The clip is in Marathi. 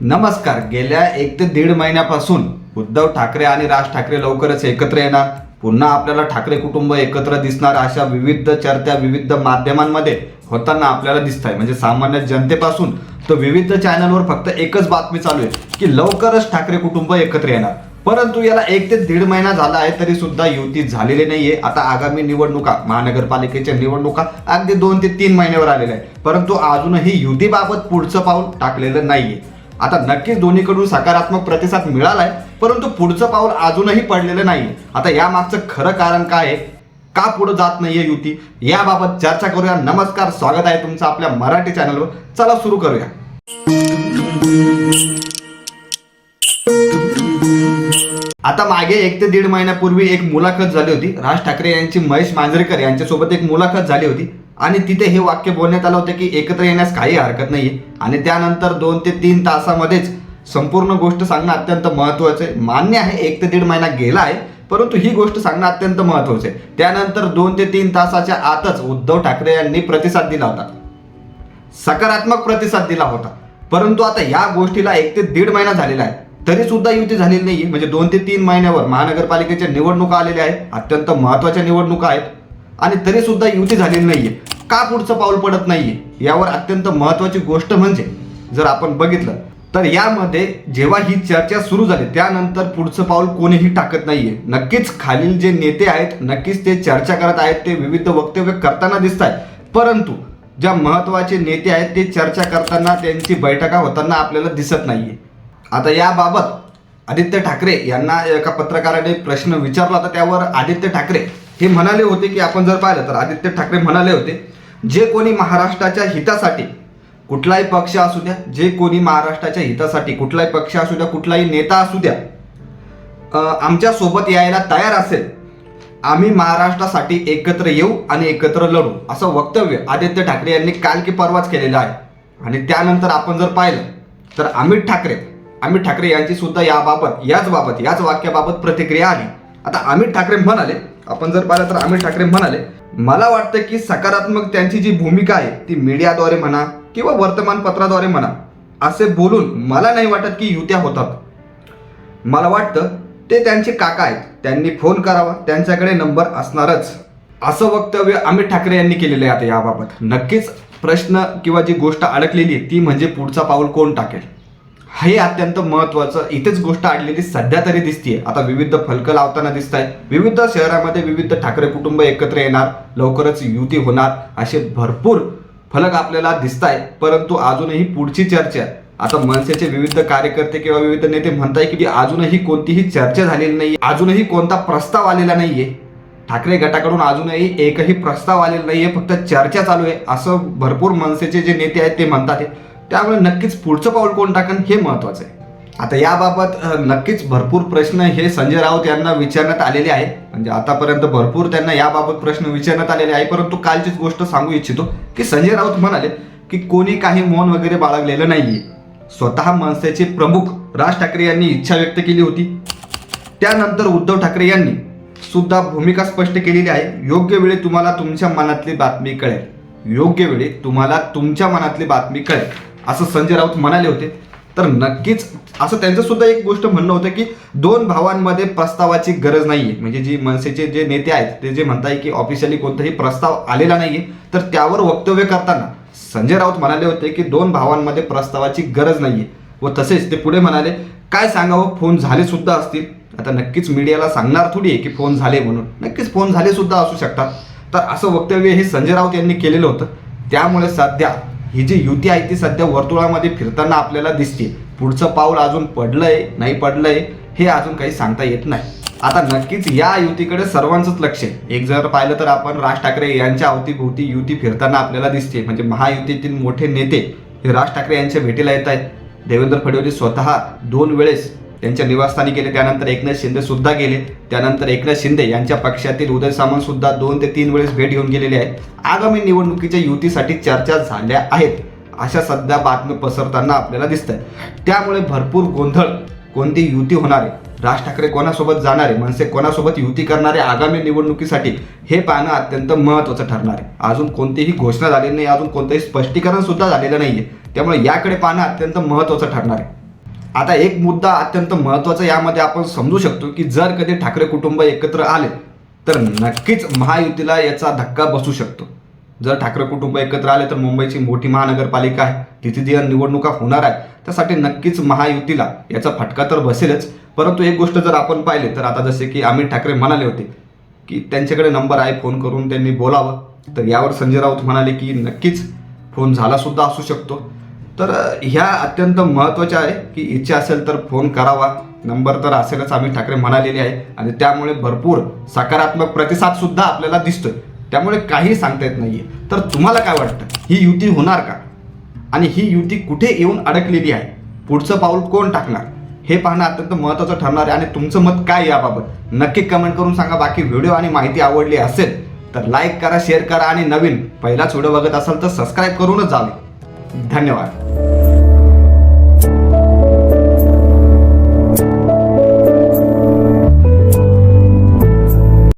नमस्कार गेल्या एक ते दीड महिन्यापासून उद्धव ठाकरे आणि राज ठाकरे लवकरच एकत्र येणार. पुन्हा आपल्याला ठाकरे कुटुंब एकत्र दिसणार अशा विविध चर्चा विविध माध्यमांमध्ये होताना आपल्याला दिसत आहे म्हणजे सामान्य जनतेपासून तर विविध चॅनलवर फक्त एकच बातमी चालू आहे की लवकरच ठाकरे कुटुंब एकत्र येणार. परंतु याला एक ते दीड महिना झाला आहे तरी सुद्धा युती झालेली नाहीये. आता आगामी निवडणुका महानगरपालिकेच्या निवडणुका अगदी दोन ते तीन महिन्यावर आलेल्या आहे परंतु अजूनही युतीबाबत पुढचं पाऊल टाकलेलं नाहीये. आता नक्कीच दोन्हीकडून सकारात्मक प्रतिसाद मिळालाय परंतु पुढचं पाऊल अजूनही पडलेलं नाही आता या मागचं खरं कारण काय आहे? का पुढे जात नाहीये युती? याबाबत चर्चा करूया. नमस्कार स्वागत आहे तुमचं आपल्या मराठी चॅनलवर चला सुरू करूया. आता मागे एक ते दीड महिन्यापूर्वी एक मुलाखत झाली होती. राज ठाकरे यांची महेश मांजरेकर यांच्यासोबत एक मुलाखत झाली होती. आणि तिथे हे वाक्य बोलण्यात आलं होतं की एकत्र येण्यास काही हरकत नाही आणि त्यानंतर दोन ते तीन तासामध्येच संपूर्ण गोष्ट सांगणं अत्यंत महत्त्वाचं आहे. मान्य आहे एक ते दीड महिना गेला आहे परंतु ही गोष्ट सांगणं अत्यंत महत्त्वाचं आहे. त्यानंतर दोन ते तीन तासाच्या आतच उद्धव ठाकरे यांनी प्रतिसाद दिला होता. सकारात्मक प्रतिसाद दिला होता. परंतु आता या गोष्टीला एक ते दीड महिना झालेला आहे. तरी सुद्धा युती झालेली नाही म्हणजे दोन ते तीन महिन्यावर महानगरपालिकेच्या निवडणुका आलेल्या आहेत. अत्यंत महत्त्वाच्या निवडणुका आहेत. आणि तरी सुद्धा युती झालेली नाहीये. का पुढचं पाऊल पडत नाहीये? यावर अत्यंत महत्वाची गोष्ट म्हणजे जर आपण बघितलं तर यामध्ये जेव्हा ही चर्चा सुरू झाली त्यानंतर पुढचं पाऊल कोणीही टाकत नाहीये. नक्कीच खालील जे नेते आहेत नक्कीच ते चर्चा करत आहेत ते विविध वक्तव्य करताना दिसत आहेत. परंतु ज्या महत्त्वाचे नेते आहेत ते चर्चा करताना त्यांची बैठका होताना आपल्याला दिसत नाहीये. आता याबाबत आदित्य ठाकरे यांना एका पत्रकाराने प्रश्न विचारला होता त्यावर आदित्य ठाकरे हे म्हणाले होते की आपण जर पाहिलं तर आदित्य ठाकरे म्हणाले होते जे कोणी महाराष्ट्राच्या हितासाठी कुठलाही पक्ष असू द्या जे कोणी महाराष्ट्राच्या हितासाठी कुठलाही पक्ष असू द्या कुठलाही नेता असू द्या आमच्यासोबत यायला तयार असेल आम्ही महाराष्ट्रासाठी एकत्र येऊ आणि एकत्र लढू असं वक्तव्य आदित्य ठाकरे यांनी काल की परवाच केलेलं आहे. आणि त्यानंतर आपण जर पाहिलं तर अमित ठाकरे अमित ठाकरे यांची सुद्धा याबाबत याच बाबत याच वाक्याबाबत प्रतिक्रिया आली. आता अमित ठाकरे म्हणाले आपण जर पाहिलं तर अमित ठाकरे म्हणाले मला वाटतं की सकारात्मक त्यांची जी भूमिका आहे ती मीडियाद्वारे म्हणा किंवा वर्तमानपत्राद्वारे म्हणा असे बोलून मला नाही वाटत की युत्या होतात. मला वाटतं ते त्यांचे काका आहेत त्यांनी फोन करावा त्यांच्याकडे नंबर असणारच. असं वक्तव्य अमित ठाकरे यांनी केलेलं आहे आता याबाबत. नक्कीच प्रश्न किंवा जी गोष्ट अडकलेली आहे ती म्हणजे पुढचा पाऊल कोण टाकेल? हे अत्यंत महत्वाचं इथेच गोष्ट अडलेली सध्या तरी दिसतीये. आता विविध फलकं लावताना दिसत आहेत विविध शहरामध्ये विविध ठाकरे कुटुंब एकत्र येणार लवकरच युती होणार असे भरपूर फलक आपल्याला दिसत आहेत परंतु अजूनही पुढची चर्चा आता मनसेचे विविध कार्यकर्ते किंवा विविध नेते म्हणताय की अजूनही कोणतीही चर्चा झालेली नाही अजूनही कोणता प्रस्ताव आलेला नाहीये. ठाकरे गटाकडून अजूनही एकही प्रस्ताव आलेला नाहीये फक्त चर्चा चालू आहे असं भरपूर मनसेचे जे नेते आहेत ते म्हणतात आहे. त्यामुळे नक्कीच पुढचं पाऊल कोण टाकन हे महत्वाचं आहे. आता याबाबत नक्कीच भरपूर प्रश्न हे संजय राऊत यांना विचारण्यात आलेले आहेत. म्हणजे आतापर्यंत भरपूर त्यांना याबाबत प्रश्न विचारण्यात आलेले आहे परंतु कालचीच गोष्ट सांगू इच्छितो की संजय राऊत म्हणाले की कोणी काही मौन वगैरे बाळगलेलं नाहीये. स्वतः मनसेचे प्रमुख राज ठाकरे यांनी इच्छा व्यक्त केली होती. त्यानंतर उद्धव ठाकरे यांनी सुद्धा भूमिका स्पष्ट केलेली आहे. योग्य वेळी तुम्हाला तुमच्या मनातली बातमी कळेल. योग्य वेळी तुम्हाला तुमच्या मनातली बातमी कळेल. असं संजय राऊत म्हणाले होते. तर नक्कीच असं त्यांचं सुद्धा एक गोष्ट म्हणणं होतं की दोन भावांमध्ये प्रस्तावाची गरज नाहीये. म्हणजे जी मनसेचे जे नेते आहेत ते जे म्हणताय की ऑफिशियली कोणताही प्रस्ताव आलेला नाहीये तर त्यावर वक्तव्य करताना संजय राऊत म्हणाले होते की दोन भावांमध्ये प्रस्तावाची गरज नाहीये. व तसेच ते पुढे म्हणाले काय सांगावं? फोन झाले सुद्धा असतील. आता नक्कीच मीडियाला सांगणार थोडी आहे की फोन झाले म्हणून. नक्कीच फोन झाले सुद्धा असू शकतात. तर असं वक्तव्य हे संजय राऊत यांनी केलेलं होतं. त्यामुळे सध्या ही जी युती आहे ती सध्या वर्तुळामध्ये फिरताना आपल्याला दिसते. पुढचं पाऊल अजून पडलंय नाही पडलंय हे अजून काही सांगता येत नाही. आता नक्कीच या युतीकडे सर्वांचंच लक्ष आहे. एक जर पाहिलं तर आपण राज ठाकरे यांच्या अवतीभोवती युती फिरताना आपल्याला दिसते. म्हणजे महायुतीतील मोठे नेते हे राज ठाकरे यांच्या भेटीला येत आहेत. देवेंद्र फडणवीस स्वतः दोन वेळेस त्यांच्या निवासस्थानी गेले. त्यानंतर एकनाथ शिंदे सुद्धा गेले. त्यानंतर एकनाथ शिंदे यांच्या पक्षातील उदय सामंत सुद्धा दोन ते तीन वेळेस भेट घेऊन गेलेले आहेत. आगामी निवडणुकीच्या युतीसाठी चर्चा झाल्या आहेत. अशा सध्या बातम्या पसरताना आपल्याला दिसत आहे त्यामुळे भरपूर गोंधळ. कोणती युती होणार आहे? राज ठाकरे कोणासोबत जाणार आहे? मनसे कोणासोबत युती करणारे आगामी निवडणुकीसाठी हे पाहणं अत्यंत महत्त्वाचं ठरणार आहे. अजून कोणतीही घोषणा झालेली नाही. अजून कोणतंही स्पष्टीकरण सुद्धा झालेलं आहे त्यामुळे याकडे पाहणं अत्यंत महत्त्वाचं ठरणार आहे. आता एक मुद्दा अत्यंत महत्त्वाचा यामध्ये आपण समजू शकतो की जर कधी ठाकरे कुटुंब एकत्र आले तर नक्कीच महायुतीला याचा धक्का बसू शकतो. जर ठाकरे कुटुंब एकत्र आले तर मुंबईची मोठी महानगरपालिका आहे तिथे जी निवडणुका होणार आहेत त्यासाठी नक्कीच महायुतीला याचा फटका तर बसेलच. परंतु एक गोष्ट जर आपण पाहिले तर आता जसे की अमित ठाकरे म्हणाले होते की त्यांच्याकडे नंबर आहे फोन करून त्यांनी बोलावं. तर यावर संजय राऊत म्हणाले की नक्कीच फोन झाला सुद्धा असू शकतो. तर ह्या अत्यंत महत्त्वाच्या आहे की इच्छा असेल तर फोन करावा. नंबर तर असेलच आम्ही ठाकरे म्हणालेले आहे. आणि त्यामुळे भरपूर सकारात्मक प्रतिसादसुद्धा आपल्याला दिसतोय. त्यामुळे काही सांगता येत नाहीये. तर तुम्हाला काय वाटतं? ही युती होणार का? आणि ही युती कुठे येऊन अडकलेली आहे? पुढचं पाऊल कोण टाकणार? हे पाहणं अत्यंत महत्त्वाचं ठरणार आहे. आणि तुमचं मत काय याबाबत? नक्की कमेंट करून सांगा. बाकी व्हिडिओ आणि माहिती आवडली असेल तर लाईक करा शेअर करा. आणि नवीन पहिलाच व्हिडिओ बघत असाल तर सबस्क्राईब करूनच जावे. धन्यवाद.